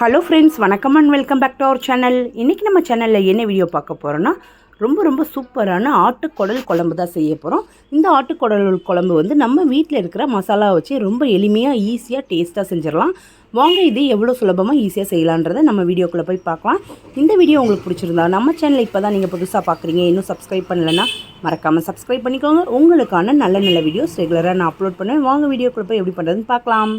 Hello friends வணக்கம் and welcome back to our channel இன்றைக்கி நம்ம சேனலில் என்ன வீடியோ பார்க்க போகிறோன்னா ரொம்ப ரொம்ப சூப்பரான ஆட்டுக்குடல் குழம்பு தான் செய்ய போகிறோம் இந்த ஆட்டுக்குடல் குழம்பு வந்து நம்ம வீட்டில் இருக்கிற மசாலா வச்சு ரொம்ப எளிமையாக ஈஸியாக டேஸ்ட்டாக செஞ்சிடலாம். வாங்க இது எவ்வளோ சுலபமாக ஈஸியாக செய்யலான்றதை நம்ம வீடியோக்குள்ளே போய் பார்க்கலாம். இந்த வீடியோ உங்களுக்கு பிடிச்சிருந்தா நம்ம சேனலை இப்போ தான் நீங்கள் புதுசாக பார்க்குறீங்க இன்னும் சப்ஸ்கிரைப் பண்ணலைன்னா மறக்காமல் சப்ஸ்கிரைப் பண்ணிக்கோங்க. உங்களுக்கான நல்ல நல்ல வீடியோஸ் ரெகுலராக நான் அப்லோட் பண்ணுவேன். வாங்க வீடியோக்குள்ளே போய் எப்படி பண்ணுறதுன்னு பார்க்கலாம்.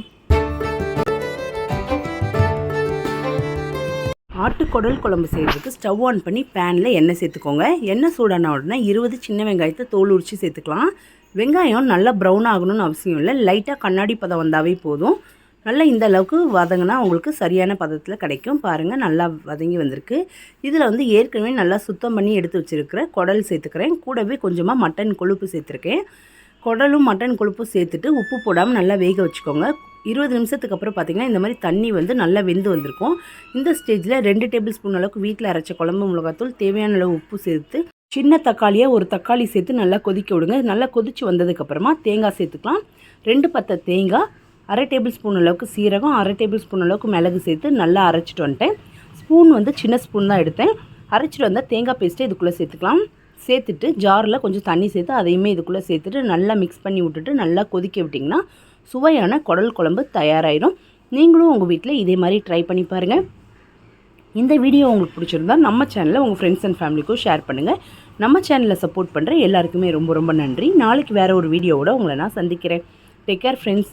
ஆட்டுக்குடல் குழம்பு செய்கிறதுக்கு ஸ்டவ் ஆன் பண்ணி பேனில் எண்ணெய் சேர்த்துக்கோங்க. எண்ணெய் சூடான உடனே இருபது சின்ன வெங்காயத்தை தோல் உரித்து சேர்த்துக்கலாம். வெங்காயம் நல்லா ப்ரௌன் ஆகணும்னு அவசியம் இல்லை. லைட்டாக கண்ணாடி பதம் வந்தாவே போதும். நல்லா இந்த அளவுக்கு வதங்கினா உங்களுக்கு சரியான பதத்தில் கிடைக்கும். பாருங்கள் நல்லா வதங்கி வந்திருக்கு. இதில் வந்து ஏற்கனவே நல்லா சுத்தம் பண்ணி எடுத்து வச்சுருக்கிற குடல் சேர்த்துக்கிறேன். கூடவே கொஞ்சமாக மட்டன் கொழுப்பு சேர்த்துருக்கேன். குடலும் மட்டன் கொழுப்பும் சேர்த்துட்டு உப்பு போடாமல் நல்லா வேக வச்சுக்கோங்க. இருபது நிமிஷத்துக்கு அப்புறம் பார்த்திங்கன்னா இந்த மாதிரி தண்ணி வந்து நல்லா வெந்து வந்திருக்கும். இந்த ஸ்டேஜில் ரெண்டு டேபிள் ஸ்பூன் அளவுக்கு வீட்டில் அரைச்ச குழம்பு மிளகாத்தூள் தேவையான அளவு உப்பு சேர்த்து சின்ன தக்காளியாக ஒரு தக்காளி சேர்த்து நல்லா கொதிக்க விடுங்க. நல்லா கொதித்து வந்ததுக்கப்புறமா தேங்காய் சேர்த்துக்கலாம். ரெண்டு பத்தை தேங்காய் அரை டேபிள் ஸ்பூன் அளவுக்கு சீரகம் அரை டேபிள் ஸ்பூன் அளவுக்கு மிளகு சேர்த்து நல்லா அரைச்சிட்டு வந்துட்டேன். ஸ்பூன் வந்து சின்ன ஸ்பூன் தான் எடுத்தேன். அரைச்சிட்டு வந்தால் தேங்காய் பேஸ்ட்டை இதுக்குள்ளே சேர்த்துக்கலாம். சேர்த்துட்டு ஜாரில் கொஞ்சம் தண்ணி சேர்த்து அதையுமே இதுக்குள்ளே சேர்த்துட்டு நல்லா மிக்ஸ் பண்ணி விட்டுட்டு நல்லா கொதிக்க விட்டிங்கன்னா சுவையான குடல் குழம்பு தயாராகிடும் நீங்களும் உங்கள் வீட்டில் இதே மாதிரி ட்ரை பண்ணி பாருங்கள் இந்த வீடியோ உங்களுக்கு பிடிச்சிருந்தா நம்ம சேனலில் உங்கள் ஃப்ரெண்ட்ஸ் அண்ட் ஃபேமிலிக்கும் ஷேர் பண்ணுங்கள் நம்ம சேனலில் சப்போர்ட் பண்ணுற எல்லாருக்குமே ரொம்ப ரொம்ப நன்றி. நாளைக்கு வேறு ஒரு வீடியோவோட உங்களை நான் சந்திக்கிறேன். Take care friends